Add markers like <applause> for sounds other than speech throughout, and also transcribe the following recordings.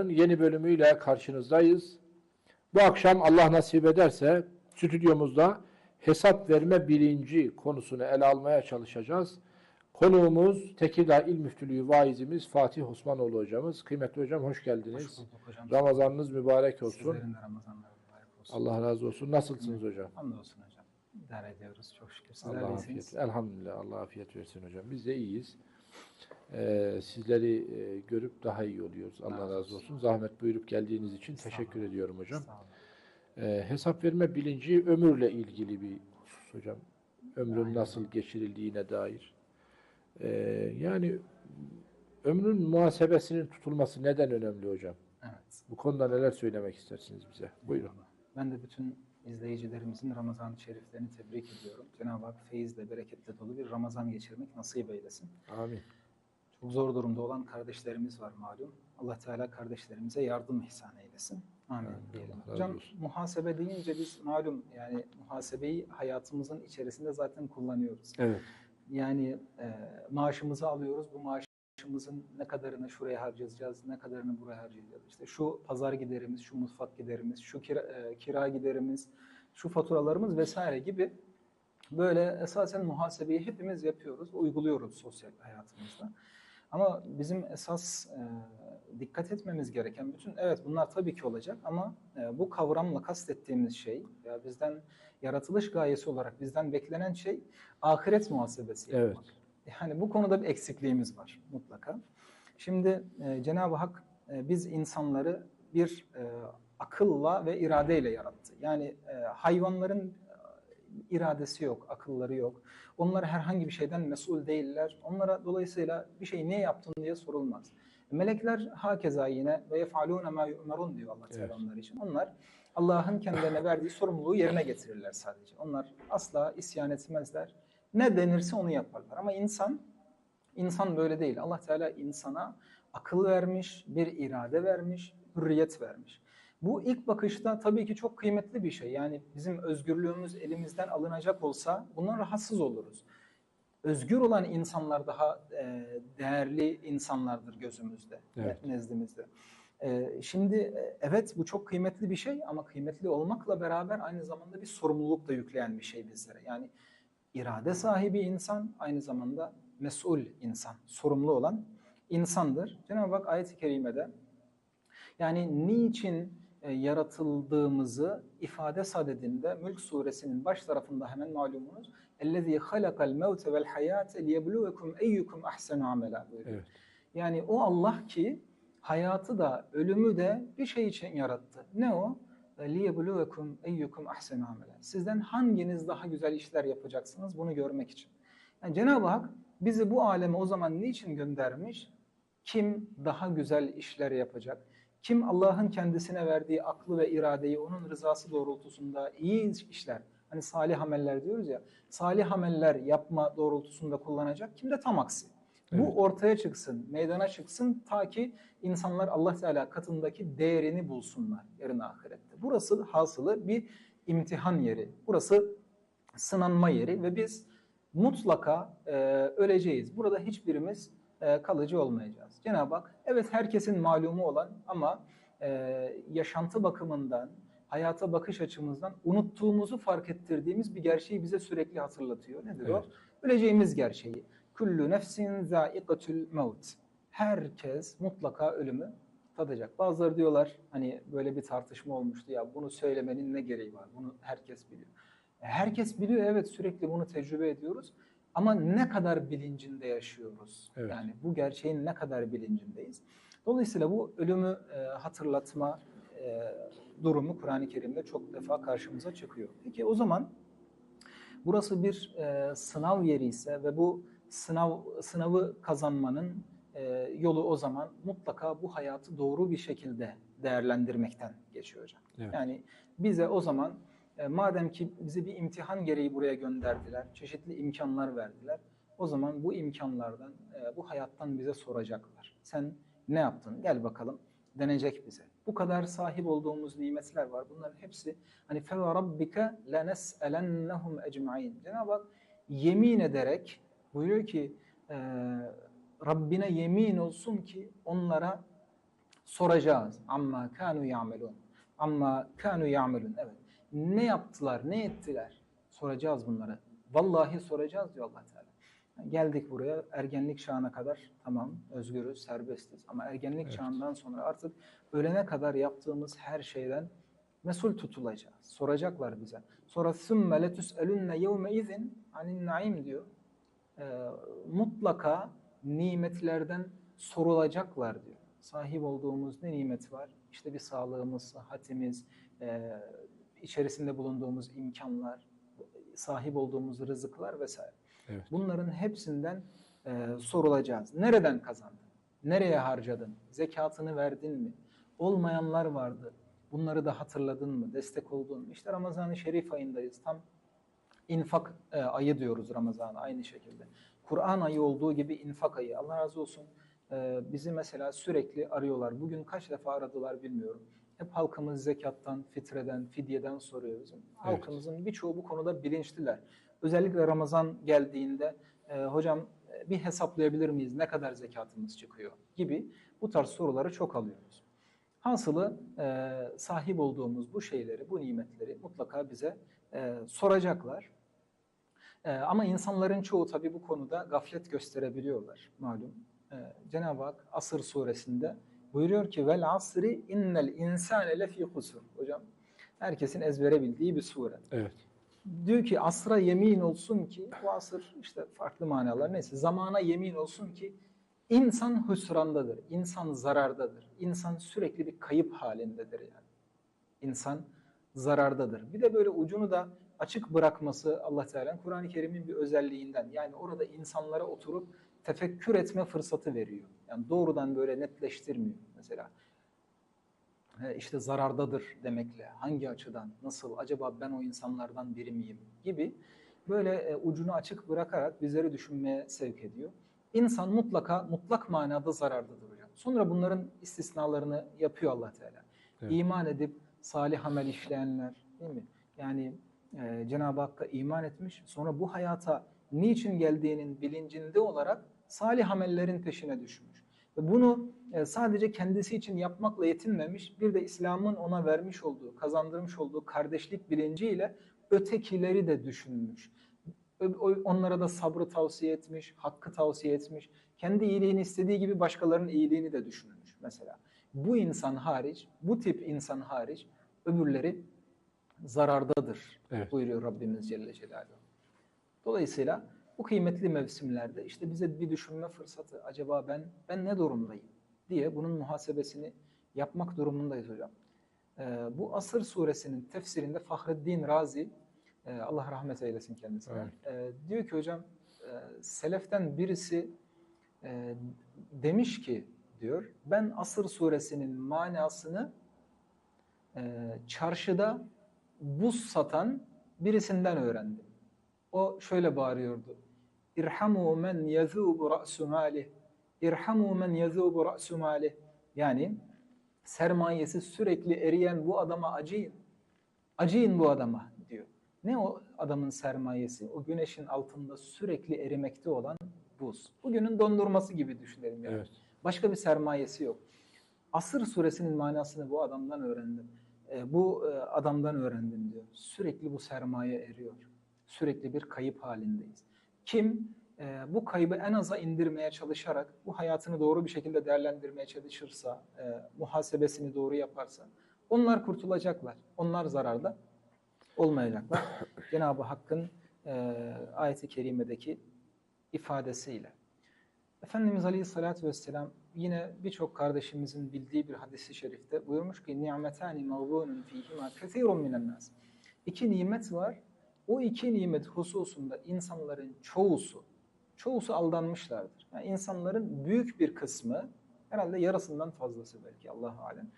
yeni bölümüyle karşınızdayız. Bu akşam Allah nasip ederse stüdyomuzda hesap verme bilinci konusunu ele almaya çalışacağız. Konuğumuz Tekirdağ İl Müftülüğü vaizimiz Fatih Osmanoğlu hocamız. Kıymetli hocam hoş geldiniz. Hoş bulduk hocam. Ramazanınız mübarek olsun. Mübarek olsun. Allah razı olsun. Nasılsınız hocam? Hamdolsun hocam. İdare ediyoruz çok şükür. Sizler Allah afiyet. Elhamdülillah Allah afiyet versin hocam. Biz de iyiyiz. Ee, sizleri e, görüp daha iyi oluyoruz. Allah Razı olsun. Zahmet buyurup geldiğiniz için teşekkür ediyorum hocam. Ee, hesap verme bilinci ömürle ilgili bir husus hocam. Ömrün Aynen. nasıl geçirildiğine dair. Ee, yani ömrün muhasebesinin tutulması neden önemli hocam? Evet. Bu konuda neler söylemek istersiniz bize? Buyurun. Ben de bütün izleyicilerimizin Ramazan-ı Şeriflerini tebrik ediyorum. Cenab-ı Hak feyizle, bereketle dolu bir Ramazan geçirmek nasip eylesin. Amin. Çok zor durumda olan kardeşlerimiz var malum. Allah Teala kardeşlerimize yardım ihsan eylesin. Amin diyelim. Razı Hocam muhasebe deyince biz malum yani muhasebeyi hayatımızın içerisinde zaten kullanıyoruz. Evet. Yani e, maaşımızı alıyoruz. Bu maaşımızın ne kadarını şuraya harcayacağız, ne kadarını buraya harcayacağız. İşte şu pazar giderimiz, şu mutfak giderimiz, şu kira, e, kira giderimiz, şu faturalarımız vesaire gibi böyle esasen muhasebeyi hepimiz yapıyoruz, uyguluyoruz sosyal hayatımızda. Ama bizim esas e, dikkat etmemiz gereken bütün evet bunlar tabii ki olacak ama e, bu kavramla kastettiğimiz şey ya bizden yaratılış gayesi olarak bizden beklenen şey ahiret muhasebesi Evet. Yani bu konuda bir eksikliğimiz var mutlaka. Şimdi e, Cenab-ı Hak e, biz insanları bir e, akılla ve iradeyle yarattı. Yani e, hayvanların e, iradesi yok, akılları yok. Onlar herhangi bir şeyden mesul değiller. Onlara dolayısıyla bir şey niye yaptın diye sorulmaz. Melekler hakeza yine ve yefalûne mâ yu'merun diyor Allah Teala Evet. onlar için. Onlar Allah'ın kendilerine verdiği sorumluluğu yerine getirirler sadece. Onlar asla isyan etmezler. Ne denirse onu yaparlar. Ama insan insan böyle değil. Allah Teala insana akıl vermiş, bir irade vermiş, hürriyet vermiş. Bu ilk bakışta tabii ki çok kıymetli bir şey. Yani bizim özgürlüğümüz elimizden alınacak olsa bundan rahatsız oluruz. Özgür olan insanlar daha e, değerli insanlardır gözümüzde, Evet. nezdimizde. E, şimdi e, evet bu çok kıymetli bir şey ama kıymetli olmakla beraber aynı zamanda bir sorumluluk da yükleyen bir şey bizlere. Yani irade sahibi insan aynı zamanda mesul insan, sorumlu olan insandır. Cenab-ı Hak ayet-i kerimede yani niçin e, yaratıldığımızı ifade sadedinde Mülk suresinin baş tarafında hemen malumunuz اَلَّذ۪ي خَلَقَ الْمَوْتَ وَالْحَيَاةَ لِيَبْلُوَكُمْ اَيُّكُمْ اَحْسَنُ عَمَلًا buyuruyor. Evet. Yani o Allah ki hayatı da ölümü de bir şey için yarattı. Ne o? لِيَبْلُوَكُمْ اَيُّكُمْ اَحْسَنُ عَمَلًا Sizden hanginiz daha güzel işler yapacaksınız bunu görmek için. Yani Cenab-ı Hak bizi bu aleme o zaman niçin göndermiş? Kim daha güzel işler yapacak? Kim Allah'ın kendisine verdiği aklı ve iradeyi onun rızası doğrultusunda iyi işler, hani salih ameller diyoruz ya, salih ameller yapma doğrultusunda kullanacak, kim de tam aksi. Evet. Bu ortaya çıksın, meydana çıksın ta ki insanlar Allah Teala katındaki değerini bulsunlar yarın ahirette. Burası hasılı bir imtihan yeri. Burası sınanma yeri ve biz mutlaka e, öleceğiz. Burada hiçbirimiz e, kalıcı olmayacağız. Cenab-ı Hak evet herkesin malumu olan ama e, yaşantı bakımından, hayata bakış açımızdan unuttuğumuzu fark ettirdiğimiz bir gerçeği bize sürekli hatırlatıyor. Nedir Evet. o? Öleceğimiz gerçeği. Kullu nefsin zâikatul mevt. Herkes mutlaka ölümü tadacak. Bazıları diyorlar hani böyle bir tartışma olmuştu ya bunu söylemenin ne gereği var? Bunu herkes biliyor. E, Herkes biliyor evet sürekli bunu tecrübe ediyoruz. Ama ne kadar bilincinde yaşıyoruz? Evet. Yani bu gerçeğin ne kadar bilincindeyiz? Dolayısıyla bu ölümü e, hatırlatma e, durumu Kur'an-ı Kerim'de çok defa karşımıza çıkıyor. Peki o zaman burası bir e, sınav yeri ise ve bu sınav sınavı kazanmanın e, yolu o zaman mutlaka bu hayatı doğru bir şekilde değerlendirmekten geçiyor hocam. Evet. Yani bize o zaman e, madem ki bizi bir imtihan gereği buraya gönderdiler, çeşitli imkanlar verdiler. O zaman bu imkanlardan, e, bu hayattan bize soracaklar. Sen ne yaptın? Gel bakalım. Denecek bize. Bu kadar sahip olduğumuz nimetler var. Bunların hepsi hani fe rabbike lenes'elennehum ecmaîn. Cenab-ı Hak yemin ederek Buyuruyor ki e, Rabbine yemin olsun ki onlara soracağız. Amma kanu yamelun. Amma kanu yamelun. Evet. Ne yaptılar, ne ettiler? Soracağız bunlara. Vallahi soracağız diyor Allah Teala. Geldik buraya ergenlik çağına kadar tamam özgürüz, serbestiz ama ergenlik evet. çağından sonra artık ölene kadar yaptığımız her şeyden mesul tutulacağız. Soracaklar bize. Sonra sümme letüs elünne yevme izin anin naim diyor. Ee, mutlaka nimetlerden sorulacaklar diyor. Sahip olduğumuz ne nimet var? İşte bir sağlığımız, sıhhatimiz, e, içerisinde bulunduğumuz imkanlar, sahip olduğumuz rızıklar vesaire. Evet. Bunların hepsinden e, sorulacağız. Nereden kazandın? Nereye harcadın? Zekatını verdin mi? Olmayanlar vardı. Bunları da hatırladın mı? Destek oldun mu? İşte Ramazan-ı Şerif ayındayız. Tam infak e, ayı diyoruz Ramazan aynı şekilde. Kur'an ayı olduğu gibi infak ayı. Allah razı olsun. E, bizi mesela sürekli arıyorlar. Bugün kaç defa aradılar bilmiyorum. Hep halkımız zekattan, fitreden, fidyeden soruyor bizim. Halkımızın birçoğu bu konuda bilinçliler. Özellikle Ramazan geldiğinde e, hocam e, bir hesaplayabilir miyiz ne kadar zekatımız çıkıyor gibi bu tarz soruları çok alıyoruz. Hasılı e, sahip olduğumuz bu şeyleri, bu nimetleri mutlaka bize e, soracaklar. E, ama insanların çoğu tabii bu konuda gaflet gösterebiliyorlar malum. E, Cenab-ı Hak Asır suresinde buyuruyor ki vel asri innel insane lefî husur. Hocam herkesin ezbere bildiği bir sure. Evet. Diyor ki asra yemin olsun ki bu asır işte farklı manalar neyse zamana yemin olsun ki insan hüsrandadır, insan zarardadır, insan sürekli bir kayıp halindedir yani. İnsan zarardadır. Bir de böyle ucunu da açık bırakması Allah Teala'nın Kur'an-ı Kerim'in bir özelliğinden. Yani orada insanlara oturup tefekkür etme fırsatı veriyor. Yani doğrudan böyle netleştirmiyor mesela. İşte zarardadır demekle, hangi açıdan, nasıl, acaba ben o insanlardan biri miyim gibi böyle e, ucunu açık bırakarak bizleri düşünmeye sevk ediyor. İnsan mutlaka mutlak manada zarardadır hocam. Sonra bunların istisnalarını yapıyor Allah Teala. Evet. İman edip salih amel işleyenler değil mi? Yani e, Cenab-ı Hakk'a iman etmiş, sonra bu hayata niçin geldiğinin bilincinde olarak salih amellerin peşine düşmüş. Ve bunu e, sadece kendisi için yapmakla yetinmemiş, bir de İslam'ın ona vermiş olduğu, kazandırmış olduğu kardeşlik bilinciyle ötekileri de düşünmüş. Onlara da sabrı tavsiye etmiş, hakkı tavsiye etmiş. Kendi iyiliğini istediği gibi başkalarının iyiliğini de düşünmüş mesela. Bu insan hariç, bu tip insan hariç öbürleri zarardadır Evet. buyuruyor Rabbimiz Celle Celaluhu. Dolayısıyla bu kıymetli mevsimlerde işte bize bir düşünme fırsatı. Acaba ben ben ne durumdayım diye bunun muhasebesini yapmak durumundayız hocam. Ee, bu Asır suresinin tefsirinde Fahreddin Razi, e, Allah rahmet eylesin kendisine, e, diyor ki hocam e, seleften birisi e, demiş ki diyor ben Asır suresinin manasını e, çarşıda buz satan birisinden öğrendim. O şöyle bağırıyordu. İrhamu men yezubu ra'su malih. İrhamu men yezubu ra'su malih. Yani sermayesi sürekli eriyen bu adama acıyın. Acıyın bu adama diyor. Ne o adamın sermayesi? O güneşin altında sürekli erimekte olan buz. Bugünün dondurması gibi düşünelim yani. Evet. Başka bir sermayesi yok. Asır suresinin manasını bu adamdan öğrendim. E, bu e, adamdan öğrendim diyor. Sürekli bu sermaye eriyor. Sürekli bir kayıp halindeyiz. Kim e, bu kaybı en aza indirmeye çalışarak bu hayatını doğru bir şekilde değerlendirmeye çalışırsa, e, muhasebesini doğru yaparsa onlar kurtulacaklar. Onlar zararda olmayacaklar. <coughs> Cenab-ı Hakk'ın e, ayeti kerimedeki ifadesiyle. Efendimiz Aleyhisselatü Vesselam yine birçok kardeşimizin bildiği bir hadisi şerifte buyurmuş ki ni'metani mağbunun fihima kesirun minen nas. İki nimet var. O iki nimet hususunda insanların çoğusu, çoğusu aldanmışlardır. Yani insanların büyük bir kısmı, herhalde yarısından fazlası belki Allah alem,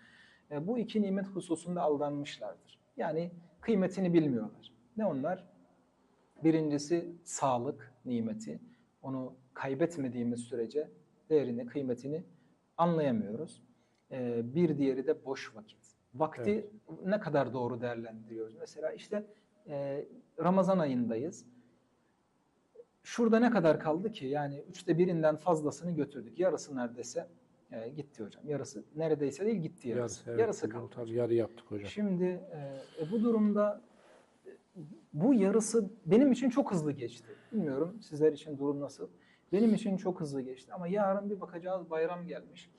e, bu iki nimet hususunda aldanmışlardır. Yani kıymetini bilmiyorlar. Ne onlar? Birincisi sağlık nimeti. Onu kaybetmediğimiz sürece değerini, kıymetini anlayamıyoruz. Ee, bir diğeri de boş vakit. Vakti ne kadar doğru değerlendiriyoruz? Mesela işte e, Ramazan ayındayız. Şurada ne kadar kaldı ki? Yani üçte birinden fazlasını götürdük. Yarısı neredeyse e, gitti hocam. Yarısı neredeyse değil gitti yarısı. evet, yarısı kaldı. Tabii yarı yaptık hocam. Şimdi e, e, bu durumda e, bu yarısı benim için çok hızlı geçti. Bilmiyorum sizler için durum nasıl? Benim için çok hızlı geçti. Ama yarın bir bakacağız bayram gelmiş.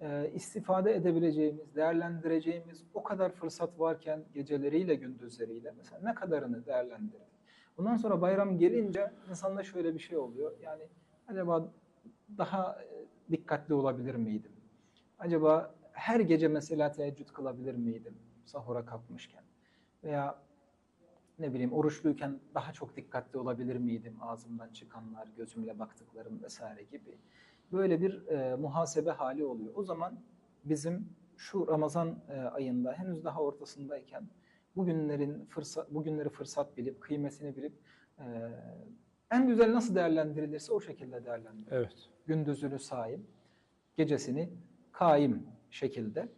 E, istifade edebileceğimiz, değerlendireceğimiz o kadar fırsat varken geceleriyle gündüzleriyle mesela ne kadarını değerlendirdik? Bundan sonra bayram gelince insanda şöyle bir şey oluyor. Yani acaba daha e, dikkatli olabilir miydim? Acaba her gece mesela teheccüd kılabilir miydim sahura kalkmışken? Veya ne bileyim oruçluyken daha çok dikkatli olabilir miydim ağzımdan çıkanlar, gözümle baktıklarım vesaire gibi. Böyle bir e, muhasebe hali oluyor. O zaman bizim şu Ramazan e, ayında henüz daha ortasındayken bugünlerin fırsat bugünleri fırsat bilip kıymetini bilip e, en güzel nasıl değerlendirilirse o şekilde değerlendirir Evet. gündüzünü saim, gecesini kaim şekilde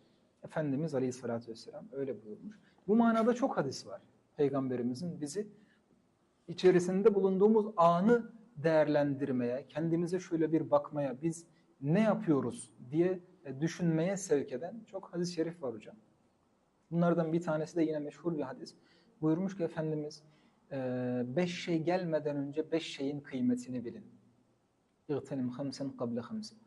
Efendimiz Aleyhisselatü Vesselam öyle buyurmuş. Bu manada çok hadis var. Peygamberimizin bizi içerisinde bulunduğumuz anı değerlendirmeye, kendimize şöyle bir bakmaya, biz ne yapıyoruz diye e, düşünmeye sevk eden çok hadis-i şerif var hocam. Bunlardan bir tanesi de yine meşhur bir hadis. Buyurmuş ki Efendimiz, e, beş şey gelmeden önce beş şeyin kıymetini bilin. İğtenim hamsen kable hamsen.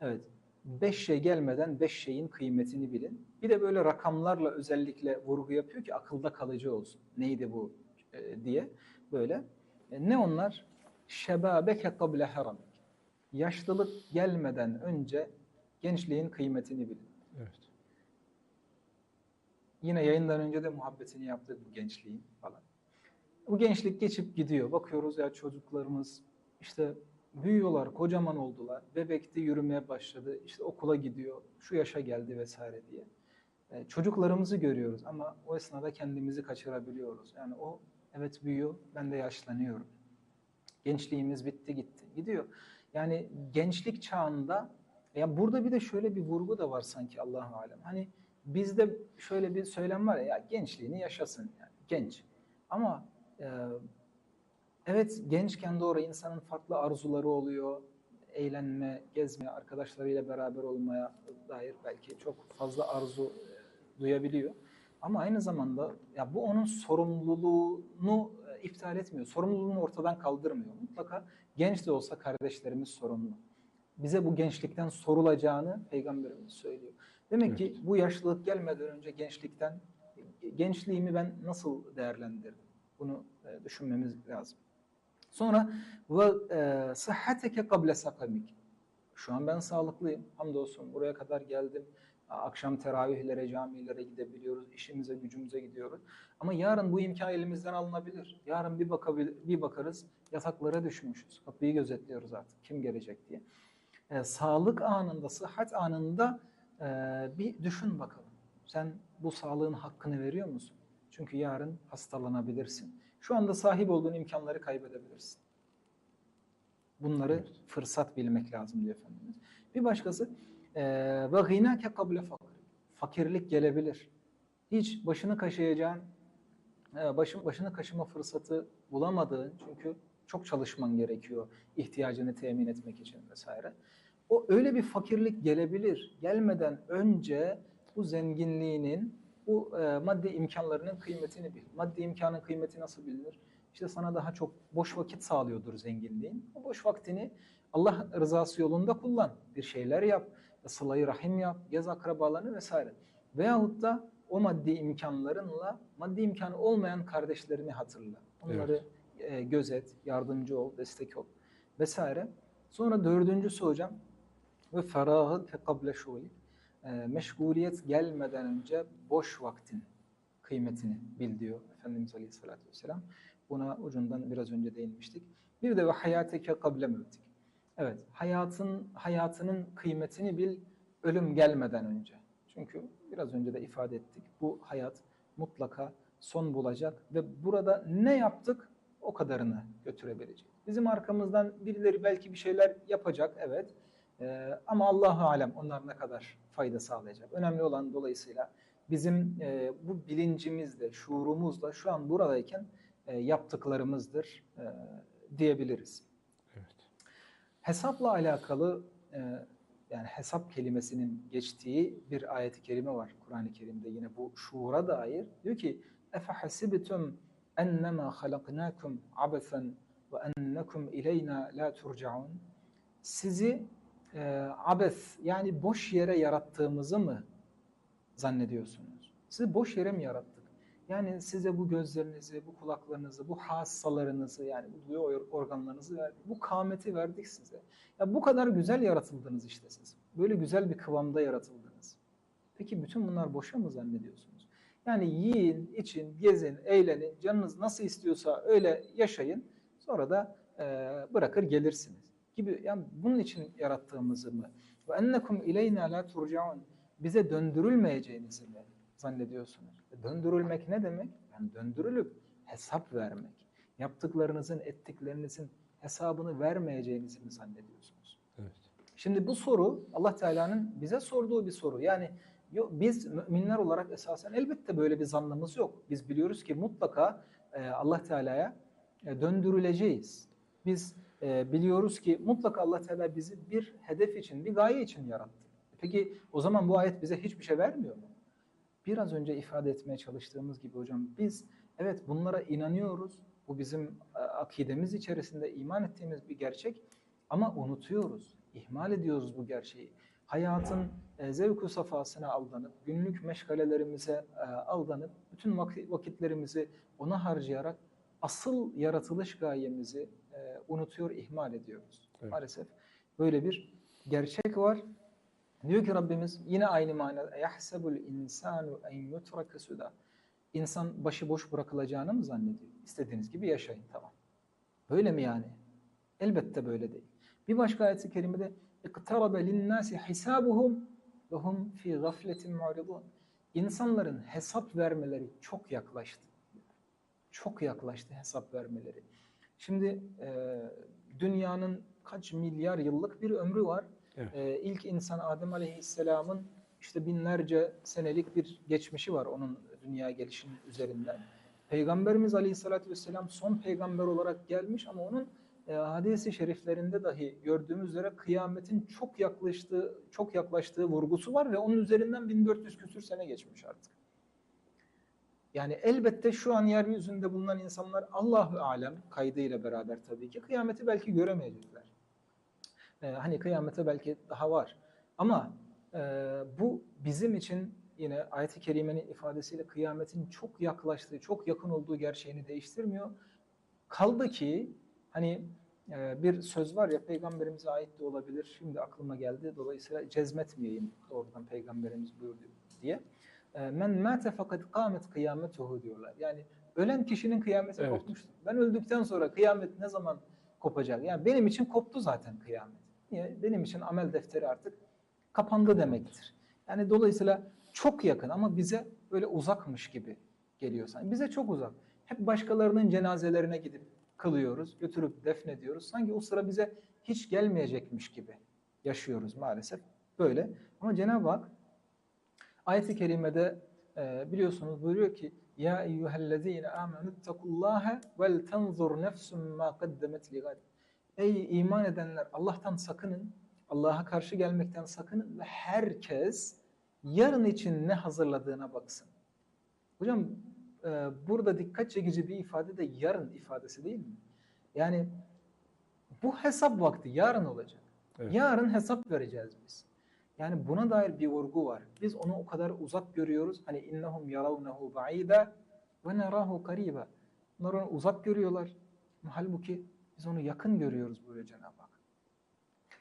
Evet. Beş şey gelmeden beş şeyin kıymetini bilin. Bir de böyle rakamlarla özellikle vurgu yapıyor ki akılda kalıcı olsun. Neydi bu e, diye böyle. E, ne onlar? Şebabeke kable haramik. Yaşlılık gelmeden önce gençliğin kıymetini bilin. Evet. Yine yayından önce de muhabbetini yaptık bu gençliğin falan. Bu gençlik geçip gidiyor. Bakıyoruz ya çocuklarımız işte büyüyorlar, kocaman oldular. Bebekti yürümeye başladı. işte okula gidiyor. Şu yaşa geldi vesaire diye. E, çocuklarımızı görüyoruz ama o esnada kendimizi kaçırabiliyoruz. Yani o evet büyüyor, ben de yaşlanıyorum. Gençliğimiz bitti gitti. Gidiyor. Yani gençlik çağında ya burada bir de şöyle bir vurgu da var sanki Allahu alem. Hani bizde şöyle bir söylem var ya, ya gençliğini yaşasın yani genç. Ama e, evet gençken doğru insanın farklı arzuları oluyor. Eğlenme, gezme, arkadaşlarıyla beraber olmaya dair belki çok fazla arzu e, duyabiliyor. Ama aynı zamanda ya bu onun sorumluluğunu e, iptal etmiyor. Sorumluluğunu ortadan kaldırmıyor. Mutlaka genç de olsa kardeşlerimiz sorumlu. Bize bu gençlikten sorulacağını Peygamberimiz söylüyor. Demek ki bu yaşlılık gelmeden önce gençlikten gençliğimi ben nasıl değerlendirdim? Bunu e, düşünmemiz lazım. Sonra ve e, sıhhateke kable sakamik. Şu an ben sağlıklıyım. Hamdolsun buraya kadar geldim. Akşam teravihlere, camilere gidebiliyoruz. işimize, gücümüze gidiyoruz. Ama yarın bu imkan elimizden alınabilir. Yarın bir, bakabil, bir bakarız yataklara düşmüşüz. Kapıyı gözetliyoruz artık kim gelecek diye. E, sağlık anında, sıhhat anında e, bir düşün bakalım. Sen bu sağlığın hakkını veriyor musun? Çünkü yarın hastalanabilirsin. Şu anda sahip olduğun imkanları kaybedebilirsin. Bunları fırsat bilmek lazım diyor Efendimiz. Bir başkası ve gînâke kable fakr. Fakirlik gelebilir. Hiç başını kaşıyacağın, başın, başını kaşıma fırsatı bulamadığın çünkü çok çalışman gerekiyor ihtiyacını temin etmek için vesaire. O öyle bir fakirlik gelebilir. Gelmeden önce bu zenginliğinin, bu e, maddi imkanlarının kıymetini bil. Maddi imkanın kıymeti nasıl bilinir? İşte sana daha çok boş vakit sağlıyordur zenginliğin. O boş vaktini Allah rızası yolunda kullan. Bir şeyler yap, sılayı rahim yap, gez akrabalarını vesaire. Veyahut da o maddi imkanlarınla maddi imkanı olmayan kardeşlerini hatırla. Onları e, gözet, yardımcı ol, destek ol vesaire. Sonra dördüncüsü hocam ve ferahı kable şulik. E, meşguliyet gelmeden önce boş vaktin kıymetini bil diyor Efendimiz Aleyhisselatü Vesselam. Buna ucundan biraz önce değinmiştik. Bir de ve hayateke kable mevtik. Evet, hayatın hayatının kıymetini bil ölüm gelmeden önce. Çünkü biraz önce de ifade ettik. Bu hayat mutlaka son bulacak ve burada ne yaptık o kadarını götürebilecek. Bizim arkamızdan birileri belki bir şeyler yapacak evet. Ee, ama Allahu alem onlar ne kadar fayda sağlayacak. Önemli olan dolayısıyla bizim e, bu bilincimizle, şuurumuzla şu an buradayken e, yaptıklarımızdır e, diyebiliriz. Evet. Hesapla alakalı e, yani hesap kelimesinin geçtiği bir ayeti kerime var Kur'an-ı Kerim'de yine bu şuura dair. Diyor ki ennema halaknakum abasen ve ennekum ileyna la turcaun. Sizi e, abes yani boş yere yarattığımızı mı zannediyorsunuz? Sizi boş yere mi yarattık? Yani size bu gözlerinizi, bu kulaklarınızı, bu hassalarınızı yani bu duyu or- organlarınızı verdik. Bu kâmeti verdik size. Ya bu kadar güzel yaratıldınız işte siz. Böyle güzel bir kıvamda yaratıldınız. Peki bütün bunlar boşa mı zannediyorsunuz? Yani yiyin, için, gezin, eğlenin, canınız nasıl istiyorsa öyle yaşayın. Sonra da e, bırakır gelirsiniz gibi. Yani bunun için yarattığımızı mı? Ve ennekum ileyna la turcaun. Bize döndürülmeyeceğinizi mi zannediyorsunuz? E, Döndürülmek ne demek? Yani döndürülüp hesap vermek. Yaptıklarınızın, ettiklerinizin hesabını vermeyeceğinizi mi zannediyorsunuz? Evet. Şimdi bu soru Allah Teala'nın bize sorduğu bir soru. Yani yo- biz müminler olarak esasen elbette böyle bir zannımız yok. Biz biliyoruz ki mutlaka e, Allah Teala'ya e, döndürüleceğiz. Biz e, biliyoruz ki mutlaka Allah Teala bizi bir hedef için, bir gaye için yarattı. Peki o zaman bu ayet bize hiçbir şey vermiyor mu? Biraz önce ifade etmeye çalıştığımız gibi hocam biz evet bunlara inanıyoruz. Bu bizim e, akidemiz içerisinde iman ettiğimiz bir gerçek ama unutuyoruz, ihmal ediyoruz bu gerçeği. Hayatın e, zevku safhasına aldanıp, günlük meşgalelerimize e, aldanıp, bütün vaki- vakitlerimizi ona harcayarak asıl yaratılış gayemizi e, unutuyor, ihmal ediyoruz. Evet. Maalesef böyle bir gerçek var. Diyor ki Rabbimiz yine aynı manada yahsebul insanu en yutraka suda. İnsan başı boş bırakılacağını mı zannediyor? İstediğiniz gibi yaşayın tamam. Böyle mi yani? Elbette böyle değil. Bir başka ayet-i kerimede iktarabe linnâsi hisabuhum ve hum fi gafletin mu'ridun. İnsanların hesap vermeleri çok yaklaştı. Çok yaklaştı hesap vermeleri. Şimdi e, dünyanın kaç milyar yıllık bir ömrü var. Evet. E, ilk insan Adem Aleyhisselam'ın işte binlerce senelik bir geçmişi var onun dünyaya gelişinin üzerinden. Peygamberimiz Aleyhisselatü Vesselam son peygamber olarak gelmiş ama onun e, hadisi şeriflerinde dahi gördüğümüz üzere kıyametin çok yaklaştığı çok yaklaştığı vurgusu var ve onun üzerinden 1400 küsür sene geçmiş artık. Yani elbette şu an yeryüzünde bulunan insanlar Allahu alem kaydıyla beraber tabii ki kıyameti belki göremeyecekler. Ee, hani kıyamete belki daha var. Ama e, bu bizim için yine ayet-i kerimenin ifadesiyle kıyametin çok yaklaştığı, çok yakın olduğu gerçeğini değiştirmiyor. Kaldı ki hani e, bir söz var ya peygamberimize ait de olabilir. Şimdi aklıma geldi. Dolayısıyla cezmetmeyeyim doğrudan peygamberimiz buyurdu diye. E, Men mâte fakat kâmet kıyametuhu diyorlar. Yani ölen kişinin kıyameti Evet. kopmuştur. Ben öldükten sonra kıyamet ne zaman kopacak? Yani benim için koptu zaten kıyamet. Niye? Benim için amel defteri artık kapandı demektir. Yani dolayısıyla çok yakın ama bize böyle uzakmış gibi geliyor sanki. Bize çok uzak. Hep başkalarının cenazelerine gidip kılıyoruz, götürüp defnediyoruz. Sanki o sıra bize hiç gelmeyecekmiş gibi yaşıyoruz maalesef. Böyle. Ama Cenab-ı Hak ayet-i kerimede e, biliyorsunuz buyuruyor ki Ya eyyühellezine amenüttekullâhe vel tenzur nefsum ma kaddemet ligad. Ey iman edenler Allah'tan sakının, Allah'a karşı gelmekten sakının ve herkes yarın için ne hazırladığına baksın. Hocam e, burada dikkat çekici bir ifade de yarın ifadesi değil mi? Yani bu hesap vakti yarın olacak. Evet. Yarın hesap vereceğiz biz. Yani buna dair bir vurgu var. Biz onu o kadar uzak görüyoruz. Hani innahum yaravnehu ba'ida ve nerahu kariba. Onlar onu uzak görüyorlar. Halbuki biz onu yakın görüyoruz buyuruyor Cenab-ı Hak.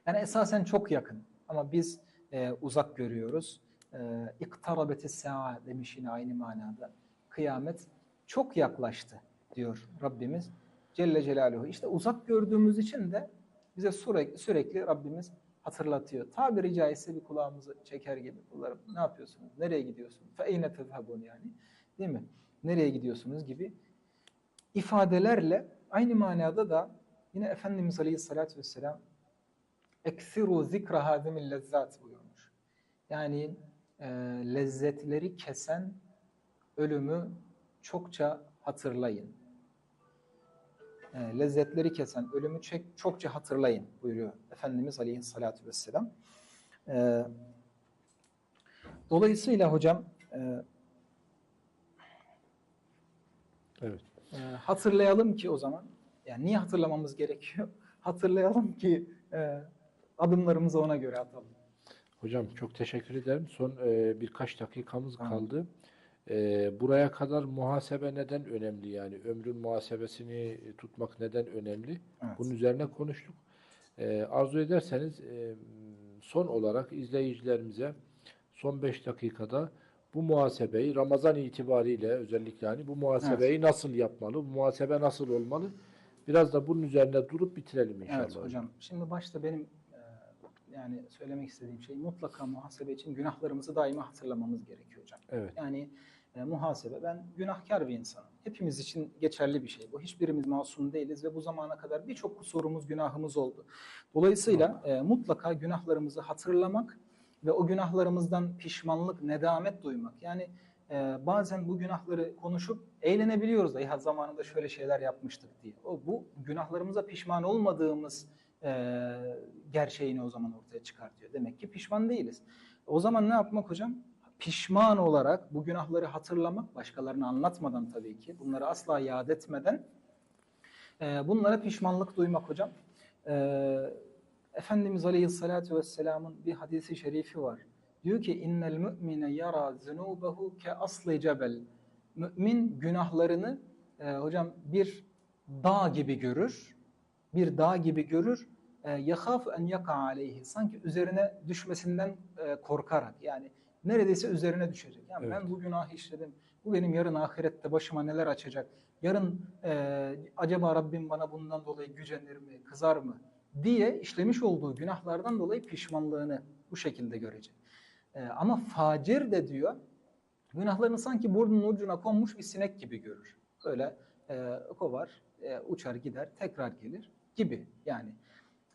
Yani esasen çok yakın ama biz e, uzak görüyoruz. E, İktarabetis sa'a demiş yine aynı manada. Kıyamet çok yaklaştı diyor Rabbimiz Celle Celaluhu. İşte uzak gördüğümüz için de bize sürekli, sürekli Rabbimiz hatırlatıyor. Tabiri caizse bir kulağımızı çeker gibi. Kullarım ne yapıyorsunuz? Nereye gidiyorsunuz? Feyne tezhabun yani. Değil mi? Nereye gidiyorsunuz gibi ifadelerle aynı manada da yine Efendimiz Aleyhisselatü Vesselam eksiru zikra hazimil lezzat buyurmuş. Yani e, lezzetleri kesen ölümü çokça hatırlayın. E, lezzetleri kesen ölümü çek- çokça hatırlayın buyuruyor Efendimiz Aleyhisselatü Vesselam. Ee, dolayısıyla hocam e, Evet. e, hatırlayalım ki o zaman yani niye hatırlamamız gerekiyor? <laughs> Hatırlayalım ki e, adımlarımızı ona göre atalım. Hocam çok teşekkür ederim. Son e, birkaç dakikamız Tamam. kaldı. E, buraya kadar muhasebe neden önemli? Yani ömrün muhasebesini tutmak neden önemli? Evet. Bunun üzerine konuştuk. E, arzu ederseniz e, son olarak izleyicilerimize son 5 dakikada bu muhasebeyi Ramazan itibariyle özellikle hani bu muhasebeyi nasıl yapmalı, bu muhasebe nasıl olmalı? Biraz da bunun üzerine durup bitirelim inşallah. Evet hocam. Şimdi başta benim e, yani söylemek istediğim şey mutlaka muhasebe için günahlarımızı daima hatırlamamız gerekiyor hocam. Evet. Yani e, muhasebe ben günahkar bir insanım. Hepimiz için geçerli bir şey bu. Hiçbirimiz masum değiliz ve bu zamana kadar birçok kusurumuz, günahımız oldu. Dolayısıyla e, mutlaka günahlarımızı hatırlamak ve o günahlarımızdan pişmanlık, nedamet duymak. Yani e, bazen bu günahları konuşup eğlenebiliyoruz da ya zamanında şöyle şeyler yapmıştık diye. O bu günahlarımıza pişman olmadığımız e, gerçeğini o zaman ortaya çıkartıyor. Demek ki pişman değiliz. O zaman ne yapmak hocam? Pişman olarak bu günahları hatırlamak, başkalarına anlatmadan tabii ki, bunları asla yad etmeden e, bunlara pişmanlık duymak hocam. E, Efendimiz Aleyhisselatü Vesselam'ın bir hadisi şerifi var. Diyor ki innel mu'mine yara zunubehu ke asli cebel. Mümin günahlarını e, hocam bir dağ gibi görür. Bir dağ gibi görür. E, Yahaf en yaka aleyhi. Sanki üzerine düşmesinden e, korkarak yani neredeyse üzerine düşecek. Yani Evet. ben bu günahı işledim. Bu benim yarın ahirette başıma neler açacak? Yarın e, acaba Rabbim bana bundan dolayı gücenir mi, kızar mı? diye işlemiş olduğu günahlardan dolayı pişmanlığını bu şekilde görecek. E, ama facir de diyor, günahlarını sanki burnunun ucuna konmuş bir sinek gibi görür. Böyle e, kovar, e, uçar gider, tekrar gelir gibi yani.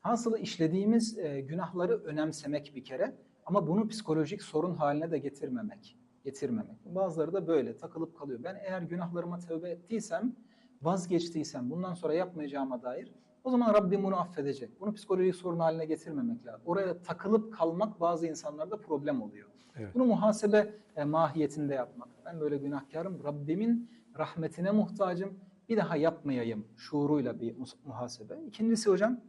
Hasılı işlediğimiz e, günahları önemsemek bir kere ama bunu psikolojik sorun haline de getirmemek. Getirmemek. Bazıları da böyle takılıp kalıyor. Ben eğer günahlarıma tövbe ettiysem, vazgeçtiysem, bundan sonra yapmayacağıma dair o zaman Rabbim bunu affedecek. Bunu psikolojik sorun haline getirmemek lazım. Oraya takılıp kalmak bazı insanlarda problem oluyor. Evet. Bunu muhasebe e, mahiyetinde yapmak. Ben böyle günahkarım. Rabbimin rahmetine muhtacım. Bir daha yapmayayım şuuruyla bir muhasebe. İkincisi hocam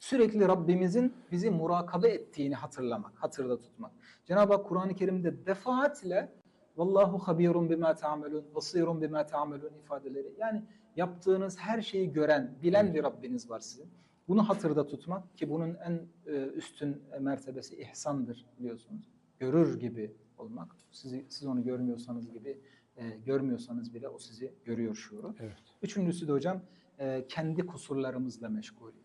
sürekli Rabbimizin bizi murakabe ettiğini hatırlamak, hatırda tutmak. Cenab-ı Hak Kur'an-ı Kerim'de defaatle Vallahu habirun bima ta'melun, basirun bima ta'melun ifadeleri. Yani yaptığınız her şeyi gören, bilen bir Rabbiniz var sizin. Bunu hatırda tutmak ki bunun en e, üstün mertebesi ihsandır biliyorsunuz. Görür gibi olmak. Sizi, siz onu görmüyorsanız gibi, e, görmüyorsanız bile o sizi görüyor şuuru. Evet. Üçüncüsü de hocam e, kendi kusurlarımızla meşguliyet.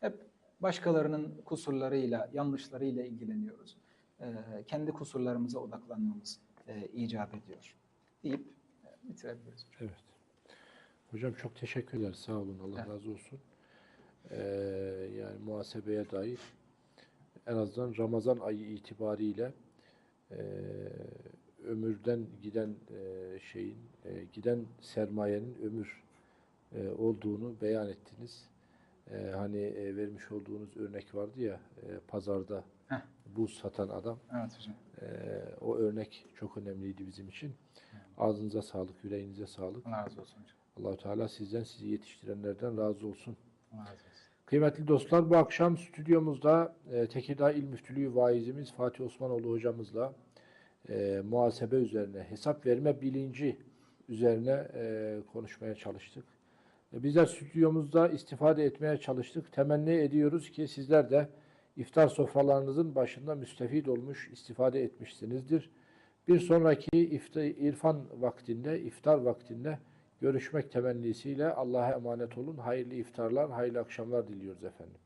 Hep başkalarının kusurlarıyla, yanlışlarıyla ilgileniyoruz. E, kendi kusurlarımıza odaklanmamız e, icap ediyor. Deyip e, bitirebiliriz hocam. Evet. Hocam çok teşekkür ederiz. Sağ olun. Allah Evet. razı olsun. Ee, yani muhasebeye dair en azından Ramazan ayı itibariyle e, ömürden giden e, şeyin, e, giden sermayenin ömür e, olduğunu beyan ettiniz. E, hani e, vermiş olduğunuz örnek vardı ya e, pazarda Heh. buz satan adam. Evet hocam. Ee, o örnek çok önemliydi bizim için. Ağzınıza sağlık, yüreğinize sağlık. Allah razı olsun hocam. Allahu Teala sizden, sizi yetiştirenlerden razı olsun. Allah razı olsun. Kıymetli dostlar, bu akşam stüdyomuzda e, Tekirdağ İl Müftülüğü vaizimiz Fatih Osmanoğlu hocamızla e, muhasebe üzerine, hesap verme bilinci üzerine e, konuşmaya çalıştık. E, bizler stüdyomuzda istifade etmeye çalıştık. Temenni ediyoruz ki sizler de iftar sofralarınızın başında müstefid olmuş, istifade etmişsinizdir. Bir sonraki iftar, irfan vaktinde, iftar vaktinde görüşmek temennisiyle Allah'a emanet olun. Hayırlı iftarlar, hayırlı akşamlar diliyoruz efendim.